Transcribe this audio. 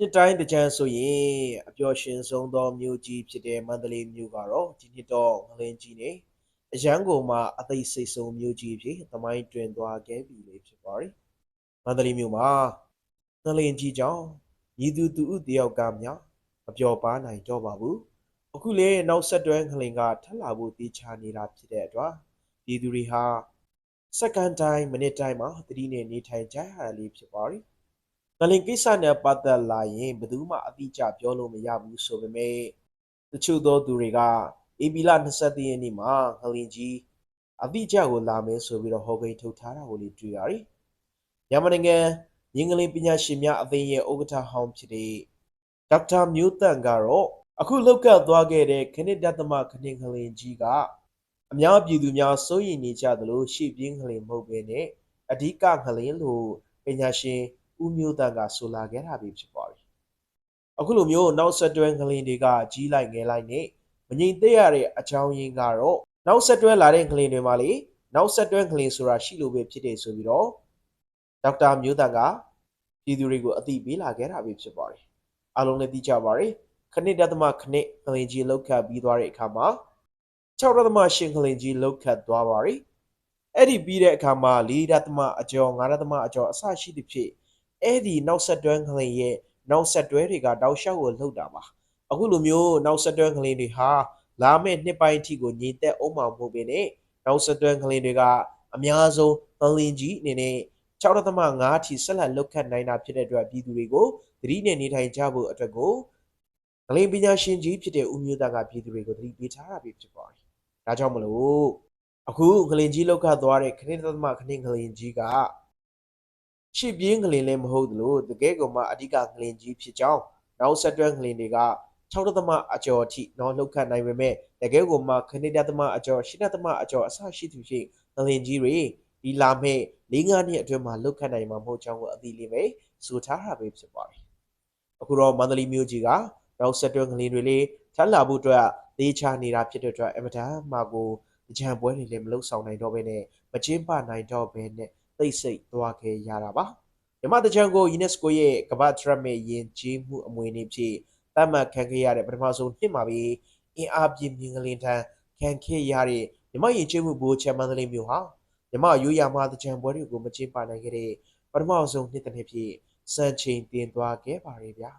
နှစ်တိုင်းတကြံဆိုရင်အပျော်ရှင်ဆုံးသောမြို့ကြီးဖြစ်တဲ့မန္တလေးမြို့ကတော့ဒီနှစ်တော့ငလင်းကြီးနေအရန်ကုန်မှာအသိစိတ်ဆုံးမြို့ကြီးဖြစ်သမိုင်းတွင်သွားခဲ့ပြီလေဖြစ်ပါတယ်မန္တလေးမြို့မှာငလင်းကြီးကြောင့်ညီသူသူဥတယောက်ကများမပျော်ပါနိုင်တော့ပါဘူးအခုလေနောက်ဆက်တွဲငလင်းကထပ်လာဖို့တေချာနေတာဖြစ်တဲ့အတွက်ပြည်သူတွေဟာစက္ကန့်တိုင်းမိနစ်တိုင်းမှာသတိနဲ့နေထိုင်ကြရတာလေးဖြစ်ပါတယ် ငလင်ကိစ္စနဲ့ပတ်သက်လာရင်ဘယ်သူမှအတိအကျပြောလို့မရဘူးဆိုပေမဲ့တချို့သောသူတွေကအေပီလာ22ရက်နေ့မှာငလင်ကြီးအတိအကျကိုလာမယ်ဆိုပြီးတော့ဟောကိန်းထုတ်ထားတာကိုလေတွေ့ရတယ်။မြန်မာနိုင်ငံရင်းငလင်ပညာရှင်များအသင်းရဲ့ဥက္ကဋ္ဌဟောင်းဖြစ်တဲ့ဒေါက်တာမျိုးတန့်ကတော့အခုလောက်ကပ်သွားခဲ့တဲ့ခနစ်ဒသမခနင်ငလင်ကြီးကအများပြည်သူများစိုးရိမ်နေကြသလိုရှေ့ပြင်းငလင်မဟုတ်ဘဲနဲ့အဓိကငလင်လို့ပညာရှင် ဦးမျိုးတန်ကဆိုလာခဲ့တာပဲဖြစ်ပါတယ်။အခုလိုမျိုးနောက်ဆက်တွဲငလင်တွေကကြီးလိုက်ငယ်လိုက်နဲ့မငြိမ်သက်ရတဲ့အကြောင်းရင်းကတော့နောက်ဆက်တွဲလာတဲ့ငလင်တွေမှာလေနောက်ဆက်တွဲငလင်ဆိုတာရှိလို့ပဲဖြစ်တယ်ဆိုပြီးတော့ဒေါက်တာမျိုးတန်ကပြည်သူတွေကိုအသိပေးလာခဲ့တာပဲဖြစ်ပါတယ်။အားလုံးလည်းသိကြပါတယ်။ခနစ်ဒသမခနစ်ငလင်ကြီးလောက်ခတ်ပြီးသွားတဲ့အခါမှာ6ရသမရှင်ငလင်ကြီးလောက်ခတ်သွားပါတယ်။အဲ့ဒီပြီးတဲ့အခါမှာ4ရသမအကျော်5ရသမအကျော်အစရှိသဖြင့် အဲ့ဒီနောက်ဆက်တွဲငလင်ရဲ့နောက်ဆက်တွဲတွေကတောက်လျှောက်ကိုလှုပ်တာပါအခုလိုမျိုးနောက်ဆက်တွဲငလင်တွေဟာလာမယ့်နှစ်ပိုင်းအထိကိုညီသက်အောင်မှာမဟုတ်ဘဲနဲ့နောက်ဆက်တွဲငလင်တွေကအများဆုံးငလင်ကြီးအနေနဲ့6.5အထိဆက်လက်လုတ်ခတ်နိုင်တာဖြစ်တဲ့အတွက်ပြည်သူတွေကိုသတိနဲ့နေထိုင်ကြဖို့အတွက်ကိုငလင်ပညာရှင်ကြီးဖြစ်တဲ့ဦးမျိုးသားကပြည်သူတွေကိုသတိပေးထားတာပဲဖြစ်ပါတယ်ဒါကြောင့်မလို့အခုငလင်ကြီးလုတ်ခတ်သွားတဲ့ခဏသမခဏငလင်ကြီးက ရှစ်ပြင်းငလင်လည်းမဟုတ်သလိုတကယ်ကောင်မှအဓိကငလင်ကြီးဖြစ်ကြောင်းနောက်ဆက်တွဲငလင်တွေက6သမအကျော်အထိတော့လှုပ်ခတ်နိုင်ပေမဲ့တကယ်ကောင်မှခဏတသမအကျော်8သမအကျော်အဆရှိသူရှိငလင်ကြီးတွေဒီလာမဲ့၄၅နှစ်အတွင်းမှာလှုပ်ခတ်နိုင်မှာမဟုတ်ကြောင်းကိုအသိလေးပဲဆိုထားတာပဲဖြစ်ပါတယ်အခုတော့မန္တလေးမြို့ကြီးကနောက်ဆက်တွဲငလင်တွေလေးထပ်လာဖို့အတွက်သေးချာနေတာဖြစ်တဲ့အတွက်အမတန်မှကိုကြံပွဲတွေလည်းမလုံဆောင်နိုင်တော့ဘဲနဲ့မကျင်းပနိုင်တော့ဘဲနဲ့ သိစိတ်သွားခဲ့ရတာပါမြမတချံကို UNESCO ရဲ့ကမ္ဘာထရက်မဲ့ယဉ်ကျေးမှုအမွေအနှစ်ဖြင့်သတ်မှတ်ခံခဲ့ရတဲ့ပထမဆုံးနှစ်မှာပဲအင်အားပြင်းမြင်ကလေးထံခံခဲ့ရတဲ့မြမယဉ်ကျေးမှုဘိုးချမ်းမန္တလေးမြို့ဟာမြမရိုးရာမတချံပွဲတွေကိုမကျင်းပနိုင်ခဲ့တဲ့ပထမဆုံးနှစ်တစ်နှစ်ဖြင့်စံချိန်တင်သွားခဲ့ပါရဲ့ဗျာ